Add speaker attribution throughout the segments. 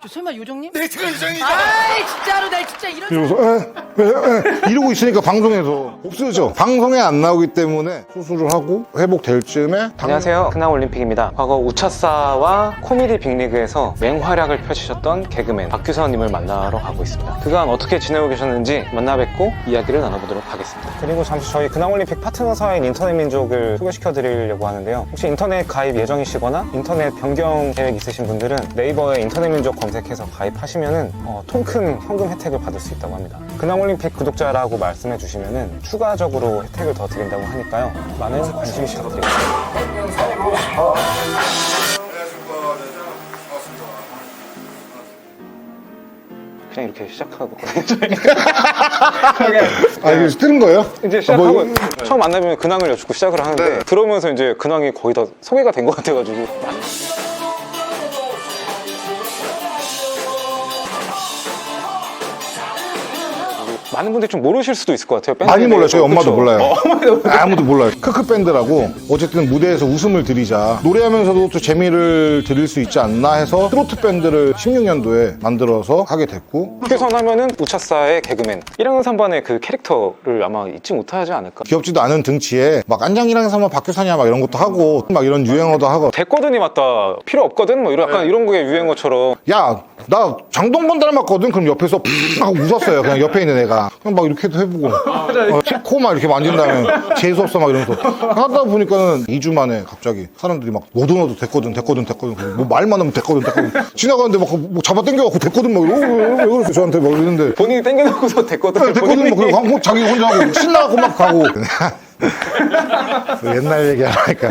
Speaker 1: 저 설마 요정님?
Speaker 2: 네, 제가 요정이죠.
Speaker 1: 아이 진짜로 나 진짜 이런
Speaker 3: 에, 이러고 있으니까 방송에서 없어져. 방송에 안 나오기 때문에 수술을 하고 회복될 즈음에 당-
Speaker 4: 안녕하세요. 근황 올림픽입니다. 과거 우차사와 코미디 빅리그에서 맹활약을 펼치셨던 개그맨 박규선님을 만나러 가고 있습니다. 그간 어떻게 지내고 계셨는지 만나 뵙고 이야기를 나눠보도록 하겠습니다. 그리고 잠시 저희 근황 올림픽 파트너사인 인터넷 민족을 소개시켜 드리려고 하는데요. 혹시 인터넷 가입 예정이시거나 인터넷 변경 계획 있으신 분들은 네이버에 인터넷 민족 검색해서 가입하시면은 어, 통큰 현금 혜택을 받을 수 있다고 합니다. 근황 올림픽 구독자라고 말씀해 주시면은 추가적으로 혜택을 더 드린다고 하니까요. 많은 관심 부탁드립니다. 그냥 이렇게 시작하고
Speaker 3: 아 이거 뜨는 거예요?
Speaker 4: 이제
Speaker 3: 아,
Speaker 4: 시작하고
Speaker 3: 뭐,
Speaker 4: 처음 만나면 근황을 여쭙고 시작을 하는데 들어오면서 이제 근황이 거의 다 소개가 된 것 같아가지고 많은 분들이 좀 모르실 수도 있을 것 같아요. 밴드에
Speaker 3: 많이 몰라요. 저희 엄마도? 몰라요.
Speaker 4: 어.
Speaker 3: 아무도 몰라요. 크크 밴드라고 어쨌든 무대에서 웃음을 드리자 노래하면서도 또 재미를 드릴 수 있지 않나 해서 트로트 밴드를 16년도에 만들어서 하게 됐고
Speaker 4: 박규선 하면은 우차사의 개그맨 1학년 3반의 그 캐릭터를 아마 잊지 못하지 않을까.
Speaker 3: 귀엽지도 않은 등치에 막 안장이랑 사면 박효선이야 막 이런 것도 하고 막 이런 유행어도 하고
Speaker 4: 됐거든이 맞다. 필요 없거든. 뭐 이런 약간 이런 거에 유행어처럼
Speaker 3: 야 나 장동건 닮았거든. 그럼 옆에서 하고 웃었어요. 그냥 옆에 있는 애가. 그냥 막 이렇게도 해보고. 어, 코막 이렇게 만진 다음에 재수없어 막 이러면서. 하다 보니까는 2주 만에 갑자기 사람들이 막 너도 너도 됐거든 됐거든 됐거든. 뭐 말만 하면 됐거든 됐거든. 지나가는데 막 뭐 잡아 당겨갖고 됐거든 막 이러고 그러세요 저한테 막 이러는데.
Speaker 4: 본인이 땡겨놓고서 됐거든.
Speaker 3: 네, 됐거든 막 그러고 하고 자기 혼자 하고 신나갖고 막 가고. 옛날 얘기하니까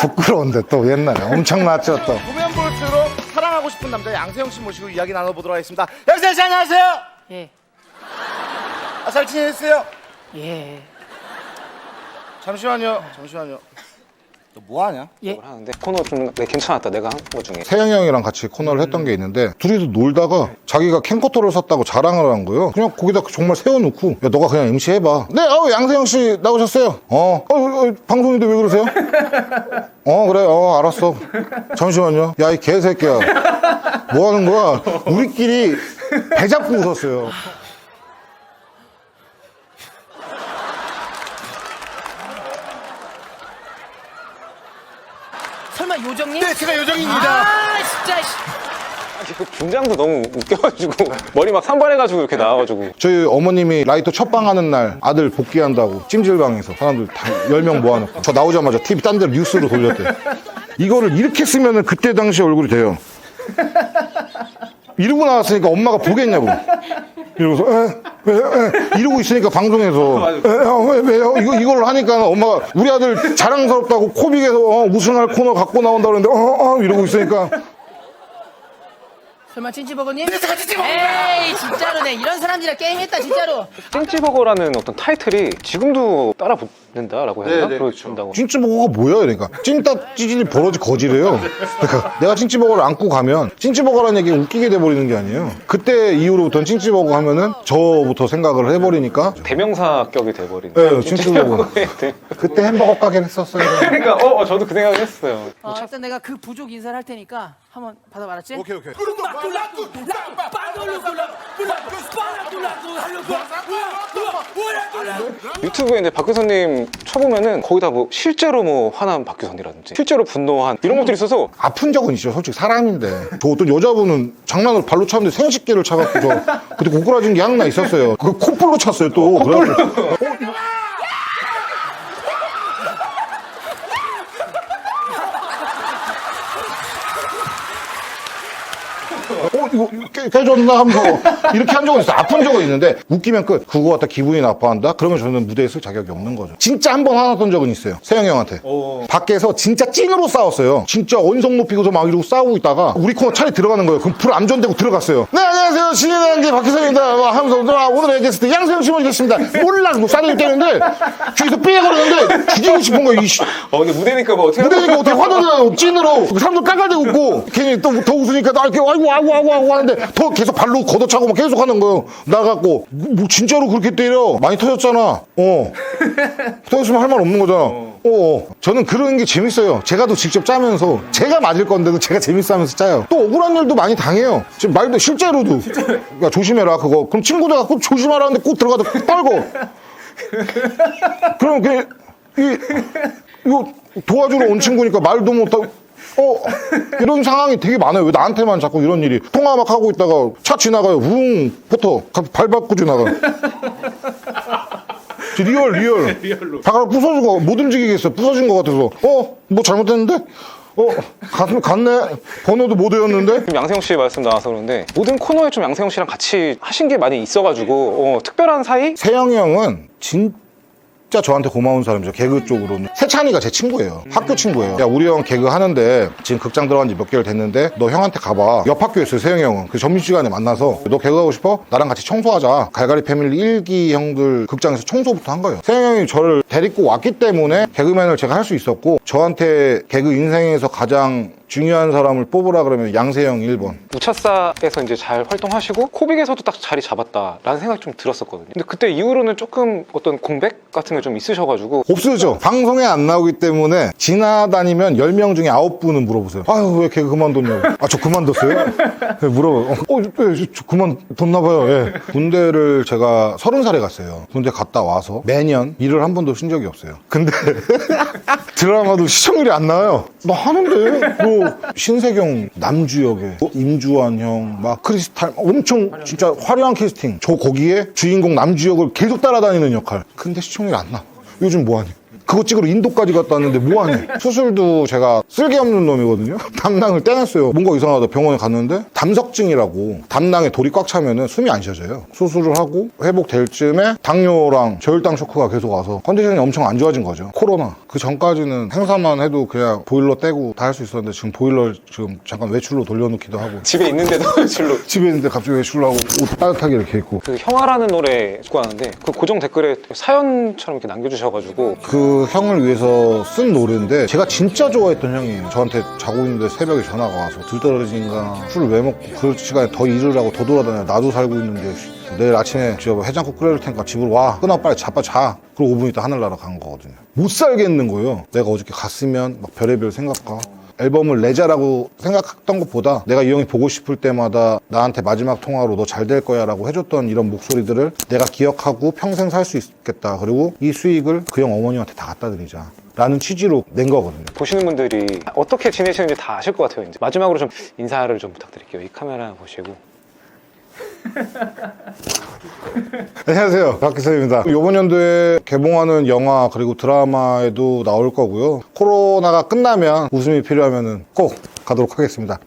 Speaker 3: 부끄러운데 또 옛날에 엄청 났죠 또.
Speaker 2: 보면 볼수록 사랑하고 싶은 남자 양세형 씨 모시고 이야기 나눠보도록 하겠습니다. 양세형 씨 안녕하세요.
Speaker 1: 예.
Speaker 2: 아, 잘 지내셨어요?
Speaker 1: 예.
Speaker 2: 잠시만요. 잠시만요. 너 뭐 하냐?
Speaker 1: 예.
Speaker 4: 하는데 코너 좀 네, 괜찮았다. 내가 한 거 중에.
Speaker 3: 세영이 형이랑 같이 코너를 했던 게 있는데 둘이서 놀다가 자기가 캠코터를 샀다고 자랑을 한 거예요. 그냥 거기다 정말 세워놓고 야 너가 그냥 MC 해봐. 네, 어, 양세형 씨 나오셨어요. 어, 어, 어, 방송인데 왜 그러세요? 어 그래, 어 알았어. 잠시만요. 야 이 개새끼야. 뭐 하는 거야? 우리끼리 배 잡고 웃었어요.
Speaker 1: 설마 요정님?
Speaker 2: 네, 제가 요정입니다.
Speaker 1: 아 진짜 씨.
Speaker 4: 그 분장도 너무 웃겨가지고 머리 막 산발해가지고 이렇게 나와가지고
Speaker 3: 저희 어머님이 라이터 첫방 하는 날 아들 복귀한다고 찜질방에서 사람들 다 10명 모아놓고 저 나오자마자 TV 딴 데로 뉴스로 돌렸대 이거를 이렇게 쓰면은 그때 당시 얼굴이 돼요 이러고 나왔으니까 엄마가 보겠냐고. 이러고서 에, 에, 에, 이러고 있으니까 방송에서. 에, 어, 왜, 왜요? 이거, 이걸 하니까 엄마가 우리 아들 자랑스럽다고 코빅에서 어, 우승할 코너 갖고 나온다 그러는데 어, 어, 이러고 있으니까.
Speaker 1: 설마 찐찌버거님? 에이 진짜로 내 이런 사람들이랑 게임했다 진짜로.
Speaker 4: 찜찌버거라는 어떤 타이틀이 지금도 따라 붙 는다라고 해야 되나?
Speaker 2: 네, 네,
Speaker 4: 그렇다고
Speaker 3: 찐찌버거가 뭐야? 그러니까 찐따 찌질이 버러지 거지래요. 그러니까 내가 찐찌버거를 안고 가면 찐찌버거라는 얘기가 웃기게 돼버리는 게 아니에요. 그때 이후로부터는 찐찌버거 하면은 저부터 생각을 해버리니까
Speaker 4: 대명사격이 돼버린
Speaker 3: 네, 찐찌버거.
Speaker 4: 네, 네.
Speaker 3: 그때 햄버거 가게를 했었어요.
Speaker 4: 그러니까 어, 어, 저도 그 생각을 했어요
Speaker 1: 어, 일단 내가 그 부족 인사를 할 테니까 한번 받아 말았지?
Speaker 2: 오케이, 오케이.
Speaker 4: 유튜브에 이제 박규선님 쳐보면은 거의 다 뭐 실제로 뭐 화난 박규선이라든지 실제로 분노한 이런 것들이 있어서
Speaker 3: 아픈 적은 있죠. 솔직히 사람인데. 저 어떤 여자분은 장난으로 발로 찼는데 생식기를 차갖고 저 그때 고꾸라진 게 하나 있었어요. 그 콧불로 찼어요 또. 그래갖고 어, 이거 깨, 깨졌나 하면서 이렇게 한 적은 있어요. 아픈 적은 있는데 웃기면 끝. 그거 갖다 기분이 나빠한다? 그러면 저는 무대에 쓸 자격이 없는 거죠. 진짜 한 번 화났던 적은 있어요. 세영이 형한테. 밖에서 진짜 찐으로 싸웠어요. 진짜 언성 높이고서 막 이러고 싸우고 있다가 우리 코너 차례 들어가는 거예요. 그럼 불 안전되고 들어갔어요. 네, 안녕하세요. 신인의 박혜선입니다. 막 하면서 아, 오늘의 게스트 양세형 씨 모시겠습니다. 몰라. 뭐 싸대기 때리는데 뒤에서 삐약거리는데 죽이고 싶은 거예요. 이씨.
Speaker 4: 어 근데 무대니까 뭐 어떻게
Speaker 3: 무대니까 어떻게 화나잖아요. 찐으로. 사람들 깔깔대고 웃고, 괜히 또 더 웃으니까 나 이렇게 아이고, 아이고, 아이고, 아이고 하는데 더 계속 발로 걷어차고 막 계속 하는 거예요. 나갖고, 뭐 진짜로 그렇게 때려? 많이 터졌잖아. 어. 터졌으면 할 말 없는 거잖아. 어, 어, 저는 그런 게 재밌어요. 제가 또 직접 짜면서 제가 맞을 건데도 제가 재밌어 하면서 짜요. 또 억울한 일도 많이 당해요. 지금 말도 실제로도. 야, 조심해라, 그거. 그럼 친구들 갖고 조심하라는데 꼭 들어가서 떨고. 그럼 그, 이, 이거 도와주러 온 친구니까 말도 못하고. 어, 이런 상황이 되게 많아요. 왜 나한테만 자꾸 이런 일이. 통화 막 하고 있다가 차 지나가요. 웅, 포터. 갑자기 발 밟고 지나가. 리얼, 리얼. 리얼로. 다가 부서진 거, 못 움직이겠어. 부서진 것 같아서. 어, 뭐 잘못했는데? 어, 갔으면 갔네. 번호도 못 외웠는데?
Speaker 4: 지금 양세형 씨 말씀 나와서 그런데 모든 코너에 좀 양세형 씨랑 같이 하신 게 많이 있어가지고 어, 특별한 사이?
Speaker 3: 세영이 형은 진 짜 저한테 고마운 사람이죠. 개그 쪽으로는. 세찬이가 제 친구예요. 학교 친구예요. 야, 우리 형 개그 하는데 지금 극장 들어간 지 몇 개월 됐는데 너 형한테 가봐. 옆 학교였어요, 세영이 형은. 그 점심시간에 만나서 너 개그 하고 싶어? 나랑 같이 청소하자. 갈갈이 패밀리 일기 형들 극장에서 청소부터 한 거예요. 세영이 형이 저를 데리고 왔기 때문에 개그맨을 제가 할 수 있었고 저한테 개그 인생에서 가장 중요한 사람을 뽑으라 그러면 양세형 1번.
Speaker 4: 우차사에서 이제 잘 활동하시고 코빅에서도 딱 자리 잡았다라는 생각이 좀 들었었거든요. 근데 그때 이후로는 조금 어떤 공백 같은 게 좀 있으셔가지고
Speaker 3: 없어져. 방송에 안 나오기 때문에 지나다니면 10명 중에 9분은 물어보세요. 아유, 왜 개그 그만뒀냐고. 아, 저 그만뒀어요? 네, 물어봐요. 어, 네, 저 그만뒀나 봐요. 예. 군대를 제가 30살에 갔어요. 군대 갔다 와서 매년 일을 한 번도 쉰 적이 없어요. 근데 드라마도 시청률이 안 나와요. 나 하는데, 뭐, 신세경 남주역에, 뭐 임주환 형, 막 크리스탈, 엄청 진짜 화려한 캐스팅. 저 거기에 주인공 남주역을 계속 따라다니는 역할. 근데 시청률이 안 나. 요즘 뭐하니? 그거 찍으러 인도까지 갔다 왔는데 뭐하니? 수술도 제가 쓸개 없는 놈이거든요? 담낭을 떼냈어요. 뭔가 이상하다. 병원에 갔는데 담석증이라고 담낭에 돌이 꽉 차면은 숨이 안 쉬어져요. 수술을 하고 회복될 쯤에 당뇨랑 저혈당 쇼크가 계속 와서 컨디션이 엄청 안 좋아진 거죠. 코로나. 그 전까지는 행사만 해도 그냥 보일러 떼고 다 할 수 있었는데 지금 보일러 지금 잠깐 외출로 돌려놓기도 하고
Speaker 4: 집에 있는데도 줄로
Speaker 3: 집에 있는데 갑자기 외출로 하고 옷 따뜻하게 이렇게 입고
Speaker 4: 그 형아라는 노래 듣고 하는데 그 고정 댓글에 사연처럼 이렇게 남겨주셔가지고
Speaker 3: 그 형을 위해서 쓴 노래인데 제가 진짜 좋아했던 형이에요. 저한테 자고 있는데 새벽에 전화가 와서 들떨어진가 술을 왜 먹고 그 시간에 더 일을 하고 더 돌아다녀. 나도 살고 있는데 씨, 내일 아침에 뭐 해장국 끓여줄 테니까 집으로 와. 끊어. 빨리 자빠 자. 그리고 5분 있다 하늘나라 간 거거든요. 못 살겠는 거예요. 내가 어저께 갔으면 막 별의별 생각과 앨범을 내자라고 생각했던 것보다 내가 이 형이 보고 싶을 때마다 나한테 마지막 통화로 너 잘 될 거야 라고 해줬던 이런 목소리들을 내가 기억하고 평생 살 수 있겠다 그리고 이 수익을 그 형 어머니한테 다 갖다 드리자 라는 취지로 낸 거거든요
Speaker 4: 보시는 분들이 어떻게 지내시는지 다 아실 것 같아요. 이제 마지막으로 좀 인사를 좀 부탁드릴게요. 이 카메라 보시고
Speaker 3: 안녕하세요. 박기서입니다. 이번 연도에 개봉하는 영화 그리고 드라마에도 나올 거고요. 코로나가 끝나면 웃음이 필요하면 꼭 가도록 하겠습니다